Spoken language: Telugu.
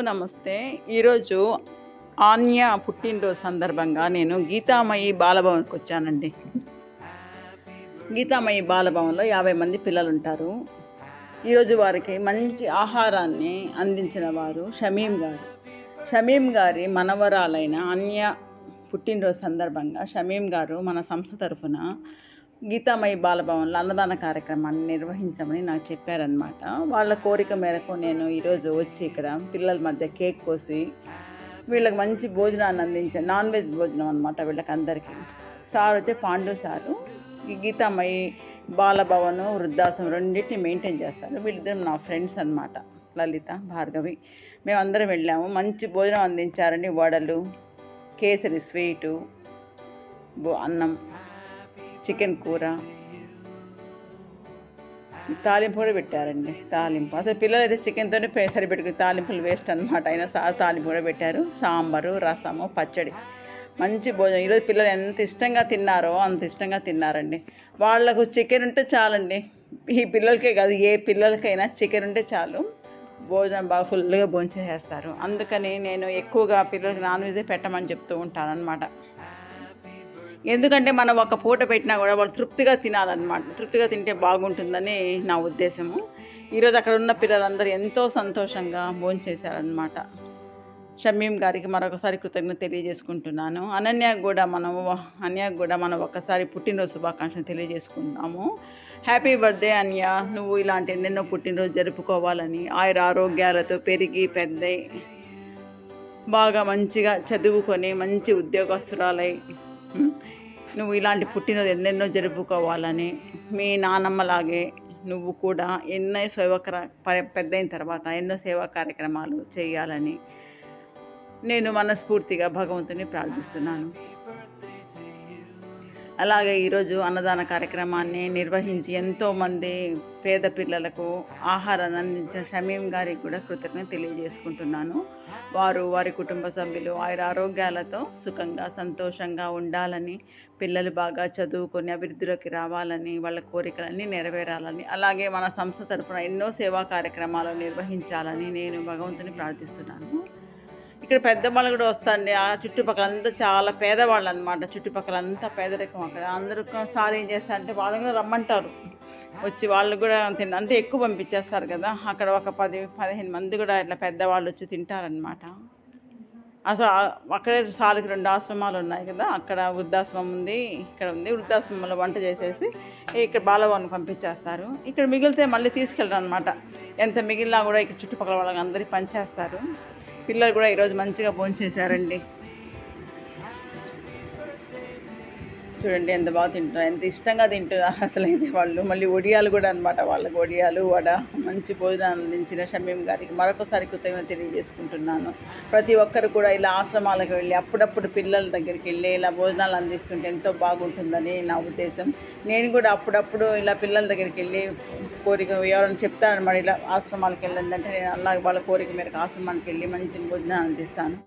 నమస్తే. ఈరోజు ఆన్య పుట్టినరోజు సందర్భంగా నేను గీతామయి బాలభవన్కి వచ్చానండి. గీతామయి బాలభవన్లో యాభై మంది పిల్లలు ఉంటారు ఈరోజు వారికి మంచి ఆహారాన్ని అందించిన వారు షమీం గారు. షమీం గారి మనవరాలైన అన్య పుట్టినరోజు సందర్భంగా షమీం గారు మన సంస్థ తరఫున గీతామయి బాలభవన్లో అన్నదాన కార్యక్రమాన్ని నిర్వహించమని నాకు చెప్పారనమాట వాళ్ళ కోరిక మేరకు నేను ఈరోజు వచ్చి ఇక్కడ పిల్లల మధ్య కేక్ కోసి వీళ్ళకి మంచి భోజనాన్ని అందించాను నాన్ వెజ్ భోజనం అనమాట వీళ్ళకి అందరికీ. సార్ వచ్చి పాండు సారు. ఈ గీతామయి బాలభవన్ వృద్ధాశ్రమం రెండింటిని మెయింటైన్ చేస్తారు. వీళ్ళిద్దరు నా ఫ్రెండ్స్ అనమాట లలిత భార్గవి. మేమందరం వెళ్ళాము. మంచి భోజనం అందించారండి వడలు కేసరి స్వీటు బో- అన్నం. చికెన్ కూర. తాలింపు కూడా పెట్టారండి తాలింపు. అసలు పిల్లలు అయితే చికెన్తోనే పే- సరిపెట్టుకుని తాలింపులు వేస్ట్ అనమాట అయినా సార్ తాలింపు కూడా పెట్టారు. సాంబారు రసము పచ్చడి. మంచి భోజనం. ఈరోజు పిల్లలు ఎంత ఇష్టంగా తిన్నారో అంత ఇష్టంగా తిన్నారండి. వాళ్ళకు చికెన్ ఉంటే చాలండి. ఈ పిల్లలకే కాదు ఏ పిల్లలకైనా చికెన్ ఉంటే చాలు. భోజనం బాగా ఫుల్గా భోజనం చేస్తారు అందుకని నేను ఎక్కువగా పిల్లలకి నాన్ వెజే పెట్టమని చెప్తూ ఉంటాను అనమాట ఎందుకంటే మనం ఒక పూట పెట్టినా కూడా వాళ్ళు తృప్తిగా తినాలన్నమాట. తృప్తిగా తింటే బాగుంటుందని నా ఉద్దేశము. ఈరోజు అక్కడ ఉన్న పిల్లలందరూ ఎంతో సంతోషంగా భోంచేశారనమాట షమీం గారికి మరొకసారి కృతజ్ఞత తెలియజేసుకుంటున్నాను. అనన్యకు కూడా మనం అన్యకు కూడా మనం ఒకసారి పుట్టినరోజు శుభాకాంక్షలు తెలియజేసుకుంటున్నాము హ్యాపీ బర్త్డే అన్య నువ్వు ఇలాంటి ఎన్నెన్నో పుట్టినరోజు జరుపుకోవాలని ఆయుర ఆరోగ్యాలతో పెరిగి పెద్దయి బాగా మంచిగా చదువుకొని మంచి ఉద్యోగస్తురాలై నువ్వు ఇలాంటి పుట్టినరోజు ఎన్నెన్నో జరుపుకోవాలని మీ నానమ్మలాగే నువ్వు కూడా ఎన్నో సేవ పెద్ద అయిన తర్వాత ఎన్నో సేవా కార్యక్రమాలు చేయాలని నేను మనస్ఫూర్తిగా భగవంతుని ప్రార్థిస్తున్నాను. అలాగే ఈరోజు అన్నదాన కార్యక్రమాన్ని నిర్వహించి ఎంతోమంది పేద పిల్లలకు ఆహారాన్ని అందించిన షమీం గారికి కూడా కృతజ్ఞత తెలియజేసుకుంటున్నాను. వారు వారి కుటుంబ సభ్యులు ఆయన ఆరోగ్యాలతో సుఖంగా సంతోషంగా ఉండాలని పిల్లలు బాగా చదువుకొని అభివృద్ధిలోకి రావాలని వాళ్ళ కోరికలన్నీ నెరవేరాలని అలాగే మన సంస్థ తరపున ఎన్నో సేవా కార్యక్రమాలు నిర్వహించాలని నేను భగవంతుని ప్రార్థిస్తున్నాను. ఇక్కడ పెద్దవాళ్ళు కూడా వస్తారండి. ఆ చుట్టుపక్కల అంతా చాలా పేదవాళ్ళు అనమాట చుట్టుపక్కల అంతా పేదరికం అక్కడ. అందరూ సార్ ఏం చేస్తారంటే వాళ్ళు కూడా రమ్మంటారు. వచ్చి వాళ్ళు కూడా తిన్న అంటే ఎక్కువ పంపించేస్తారు కదా. అక్కడ ఒక పది పదిహేను మంది కూడా ఇట్లా పెద్దవాళ్ళు వచ్చి తింటారనమాట అసలు అక్కడే సార్కి రెండు ఆశ్రమాలు ఉన్నాయి కదా. అక్కడ వృద్ధాశ్రమం ఉంది ఇక్కడ ఉంది. వృద్ధాశ్రమంలో వంట చేసేసి ఇక్కడ బాలవాన్ని పంపించేస్తారు. ఇక్కడ మిగిలితే మళ్ళీ తీసుకెళ్ళరు అనమాట ఎంత మిగిలినా కూడా ఇక్కడ చుట్టుపక్కల వాళ్ళకి అందరికీ పనిచేస్తారు పిల్లలు కూడా ఈరోజు మంచిగా భోంచేశారండి. చూడండి ఎంత బాగా తింటున్నారు ఎంత ఇష్టంగా తింటున్నారు అసలు అయితే వాళ్ళు. మళ్ళీ ఒడియాలు కూడా అనమాట వాళ్ళకి ఒడియాలు వడ మంచి భోజనం అందించిన షమీం గారికి మరొకసారి కృతజ్ఞత తెలియజేసుకుంటున్నాను. ప్రతి ఒక్కరు కూడా ఇలా ఆశ్రమాలకు వెళ్ళి అప్పుడప్పుడు పిల్లల దగ్గరికి వెళ్ళి ఇలా భోజనాలు అందిస్తుంటే ఎంతో బాగుంటుందని నా ఉద్దేశం. నేను కూడా అప్పుడప్పుడు ఇలా పిల్లల దగ్గరికి వెళ్ళి కోరిక ఎవరైనా చెప్తారనమాట ఇలా ఆశ్రమాలకు వెళ్ళండి అంటే నేను అలా వాళ్ళ కోరిక మేరకు ఆశ్రమానికి వెళ్ళి మంచి భోజనం అందిస్తాను.